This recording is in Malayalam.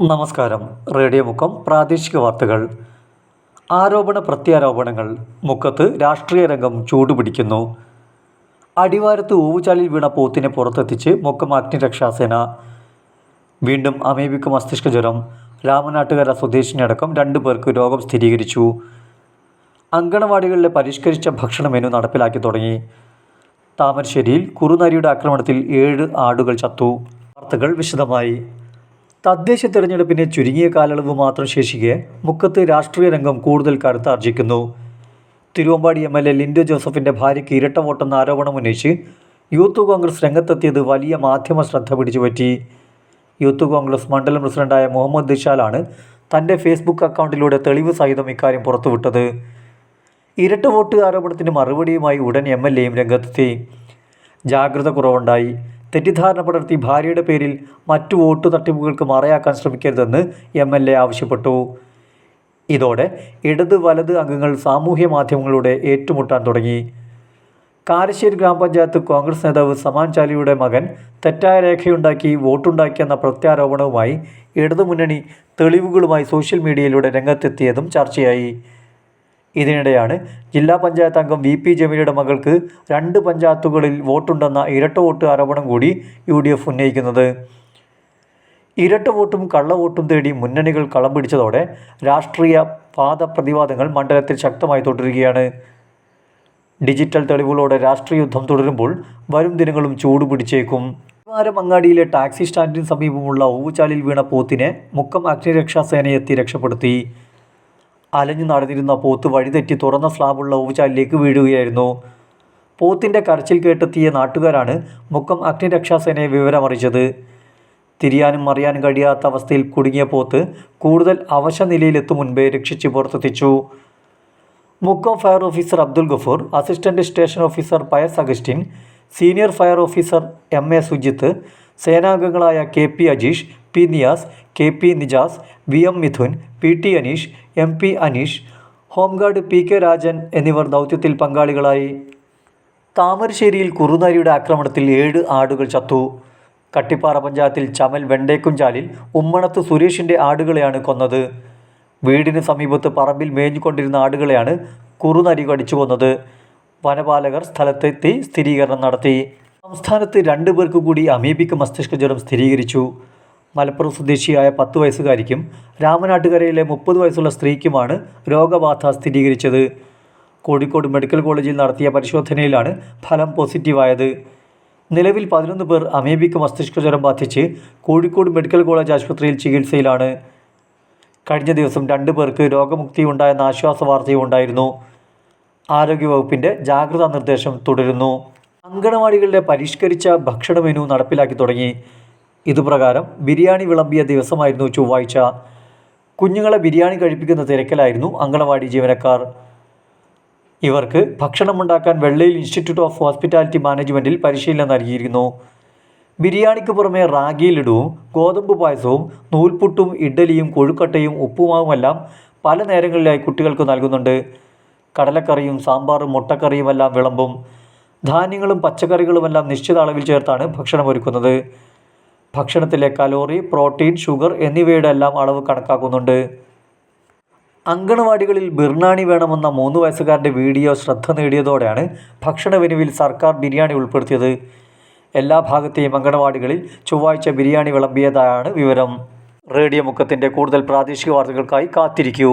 നമസ്കാരം. റേഡിയോ മുക്കം പ്രാദേശിക വാർത്തകൾ. ആരോപണ പ്രത്യാരോപണങ്ങൾ. മുക്കത്ത് രാഷ്ട്രീയ രംഗം ചൂടുപിടിക്കുന്നു. അടിവാരത്ത് ഊവുചാലിൽ വീണ പോത്തിനെ പുറത്തെത്തിച്ച് മുക്കം അഗ്നിരക്ഷാസേന വീണ്ടും അമേബിക്ക് മസ്തിഷ്ക ജ്വരം. രാമനാട്ടുകര സ്വദേശിനടക്കം രണ്ടു പേർക്ക് രോഗം സ്ഥിരീകരിച്ചു. അങ്കണവാടികളിലെ പരിഷ്കരിച്ച ഭക്ഷണ മെനു നടപ്പിലാക്കി തുടങ്ങി. താമരശ്ശേരിയിൽ കുറുനരിയുടെ ആക്രമണത്തിൽ ഏഴ് ആടുകൾ ചത്തു. വാർത്തകൾ വിശദമായി. തദ്ദേശ തെരഞ്ഞെടുപ്പിന് ചുരുങ്ങിയ കാലയളവ് മാത്രം ശേഷിക്കെ മുക്കത്ത് രാഷ്ട്രീയ രംഗം കൂടുതൽ കരുത്താർജിക്കുന്നു Thiruvambadi M L A Lindo ജോസഫിന്റെ ഭാര്യയ്ക്ക് ഇരട്ട വോട്ടെന്ന ആരോപണം ഉന്നയിച്ച് യൂത്ത് കോൺഗ്രസ് രംഗത്തെത്തിയത് വലിയ മാധ്യമ ശ്രദ്ധ പിടിച്ചുപറ്റി. യൂത്ത് കോൺഗ്രസ് മണ്ഡലം പ്രസിഡന്റായ മുഹമ്മദ് ദിഷാലാണ് തന്റെ ഫേസ്ബുക്ക് അക്കൗണ്ടിലൂടെ തെളിവ് സഹിതം ഇക്കാര്യം പുറത്തുവിട്ടത്. ഇരട്ട വോട്ട് ആരോപണത്തിന് മറുപടിയുമായി ഉടൻ എം എൽ എയും രംഗത്തെത്തി. ജാഗ്രത കുറവുണ്ടായി. തെറ്റിദ്ധാരണ പടർത്തി ഭാര്യയുടെ പേരിൽ മറ്റു വോട്ടു തട്ടിപ്പുകൾക്ക് മറയാക്കാൻ ശ്രമിക്കരുതെന്ന് എം എൽ എ ആവശ്യപ്പെട്ടു. ഇതോടെ ഇടത് വലത് അംഗങ്ങൾ സാമൂഹ്യ മാധ്യമങ്ങളുടെ ഏറ്റുമുട്ടാൻ തുടങ്ങി. കാരശ്ശേരി ഗ്രാമപഞ്ചായത്ത് കോൺഗ്രസ് നേതാവ് സമാൻ ചാലിയുടെ മകൻ തെറ്റായ രേഖയുണ്ടാക്കി വോട്ടുണ്ടാക്കിയെന്ന പ്രത്യാരോപണവുമായി ഇടതുമുന്നണി തെളിവുകളുമായി സോഷ്യൽ മീഡിയയിലൂടെ രംഗത്തെത്തിയതും ചർച്ചയായി. ഇതിനിടെയാണ് ജില്ലാ പഞ്ചായത്ത് അംഗം വി പി ജമീലയുടെ മകൾക്ക് രണ്ട് പഞ്ചായത്തുകളിൽ വോട്ടുണ്ടെന്ന ഇരട്ട വോട്ട് ആരോപണം കൂടി യു ഡി എഫ് ഉന്നയിക്കുന്നത്. ഇരട്ട വോട്ടും കള്ളവോട്ടും തേടി മുന്നണികൾ കളം പിടിച്ചതോടെ രാഷ്ട്രീയ വാദപ്രതിവാദങ്ങൾ മണ്ഡലത്തിൽ ശക്തമായി തുടരുകയാണ്. ഡിജിറ്റൽ തെളിവുകളോടെ രാഷ്ട്രീയ യുദ്ധം തുടരുമ്പോൾ വരും ദിനങ്ങളും ചൂട് പിടിച്ചേക്കും. അങ്ങാടിയിലെ ടാക്സി സ്റ്റാൻഡിന് സമീപമുള്ള ഊവുചാലിൽ വീണ പോത്തിനെ മുക്കം അഗ്നിരക്ഷാസേനയെത്തി രക്ഷപ്പെടുത്തി. അലഞ്ഞു നടന്നിരുന്ന പോത്ത് വഴിതെറ്റി തുറന്ന സ്ലാബുള്ള ഓവുചാലിലേക്ക് വീഴുകയായിരുന്നു. പോത്തിന്റെ കരച്ചിൽ കേട്ടെത്തിയ നാട്ടുകാരാണ് മുക്കം അഗ്നിരക്ഷാസേനയെ വിവരമറിയിച്ചത്. തിരിയാനും മറിയാനും കഴിയാത്ത അവസ്ഥയിൽ കുടുങ്ങിയ പോത്ത് കൂടുതൽ അവശ നിലയിലെത്തും മുൻപേ രക്ഷിച്ച് പുറത്തെത്തിച്ചു. Mukkam fire officer Abdul Gafoor assistant station officer Pius Augustine senior fire officer M A Sujith സേനാംഗങ്ങളായ K P Ajeesh P Niyas K P Nijas V M Midhun P T Aneesh M P Aneesh home guard P K Rajan എന്നിവർ ദൗത്യത്തിൽ പങ്കാളികളായി. താമരശ്ശേരിയിൽ കുറുനരിയുടെ ആക്രമണത്തിൽ ഏഴ് ആടുകൾ ചത്തു. കട്ടിപ്പാറ പഞ്ചായത്തിൽ ചമൽ വെണ്ടേക്കുംചാലിൽ ഉമ്മണത്ത് സുരേഷിന്റെ ആടുകളെയാണ് കൊന്നത്. വീടിന് സമീപത്ത് പറമ്പിൽ മേഞ്ഞുകൊണ്ടിരുന്ന ആടുകളെയാണ് കുറുനരി കടിച്ചു കൊന്നത്. വനപാലകർ സ്ഥലത്തെത്തി സ്ഥിരീകരണം നടത്തി. സംസ്ഥാനത്ത് രണ്ടു പേർക്ക് കൂടി അമീബിക്ക് മസ്തിഷ്ക ജ്വരം സ്ഥിരീകരിച്ചു. മലപ്പുറം സ്വദേശിയായ പത്ത് വയസ്സുകാരിക്കും രാമനാട്ടുകരയിലെ മുപ്പത് വയസ്സുള്ള സ്ത്രീക്കുമാണ് രോഗബാധ സ്ഥിരീകരിച്ചത്. കോഴിക്കോട് മെഡിക്കൽ കോളേജിൽ നടത്തിയ പരിശോധനയിലാണ് ഫലം പോസിറ്റീവായത്. നിലവിൽ പതിനൊന്ന് പേർ അമേബിക്ക് മസ്തിഷ്ക ജ്വരം ബാധിച്ച് കോഴിക്കോട് മെഡിക്കൽ കോളേജ് ആശുപത്രിയിൽ ചികിത്സയിലാണ്. കഴിഞ്ഞ ദിവസം രണ്ട് പേർക്ക് രോഗമുക്തി ഉണ്ടായെന്ന ആശ്വാസ വാർത്തയും ഉണ്ടായിരുന്നു. ആരോഗ്യവകുപ്പിന്റെ ജാഗ്രതാ നിർദ്ദേശം തുടരുന്നു. അങ്കണവാടികളുടെ പരിഷ്കരിച്ച ഭക്ഷണ മെനു നടപ്പിലാക്കി തുടങ്ങി. ഇതുപ്രകാരം ബിരിയാണി വിളമ്പിയ ദിവസമായിരുന്നു ചൊവ്വാഴ്ച. കുഞ്ഞുങ്ങളെ ബിരിയാണി കഴിപ്പിക്കുന്ന തിരക്കിലായിരുന്നു അങ്കണവാടി ജീവനക്കാർ. ഇവർക്ക് ഭക്ഷണം ഉണ്ടാക്കാൻ വെള്ളയിൽ ഇൻസ്റ്റിറ്റ്യൂട്ട് ഓഫ് ഹോസ്പിറ്റാലിറ്റി മാനേജ്മെന്റിൽ പരിശീലനം നൽകിയിരുന്നു. ബിരിയാണിക്ക് പുറമെ റാഗി ലഡുവും ഗോതമ്പ് പായസവും നൂൽപുട്ടും ഇഡ്ഡലിയും കൊഴുക്കട്ടയും ഉപ്പുമാവുമെല്ലാം പല നേരങ്ങളിലായി കുട്ടികൾക്ക് നൽകുന്നുണ്ട്. കടലക്കറിയും സാമ്പാറും മുട്ടക്കറിയുമെല്ലാം വിളമ്പും. ധാന്യങ്ങളും പച്ചക്കറികളുമെല്ലാം നിശ്ചിത അളവിൽ ചേർത്താണ് ഭക്ഷണം ഒരുക്കുന്നത് ഭക്ഷണത്തിലെ കലോറി പ്രോട്ടീൻ ഷുഗർ എന്നിവയുടെ എല്ലാം അളവ് കണക്കാക്കുന്നുണ്ട്. അങ്കണവാടികളിൽ ബിർണാണി വേണമെന്ന മൂന്ന് വയസ്സുകാരന്റെ വീഡിയോ ശ്രദ്ധ നേടിയതോടെയാണ് ഭക്ഷണ വിനുവിൽ സർക്കാർ ബിരിയാണി ഉൾപ്പെടുത്തിയത്. എല്ലാ ഭാഗത്തെയും അങ്കണവാടികളിൽ ചൊവ്വാഴ്ച ബിരിയാണി വിളമ്പിയതായാണ് വിവരം. റേഡിയോ മുക്കത്തിന്റെ കൂടുതൽ പ്രാദേശിക വാർത്തകൾക്കായി കാത്തിരിക്കൂ.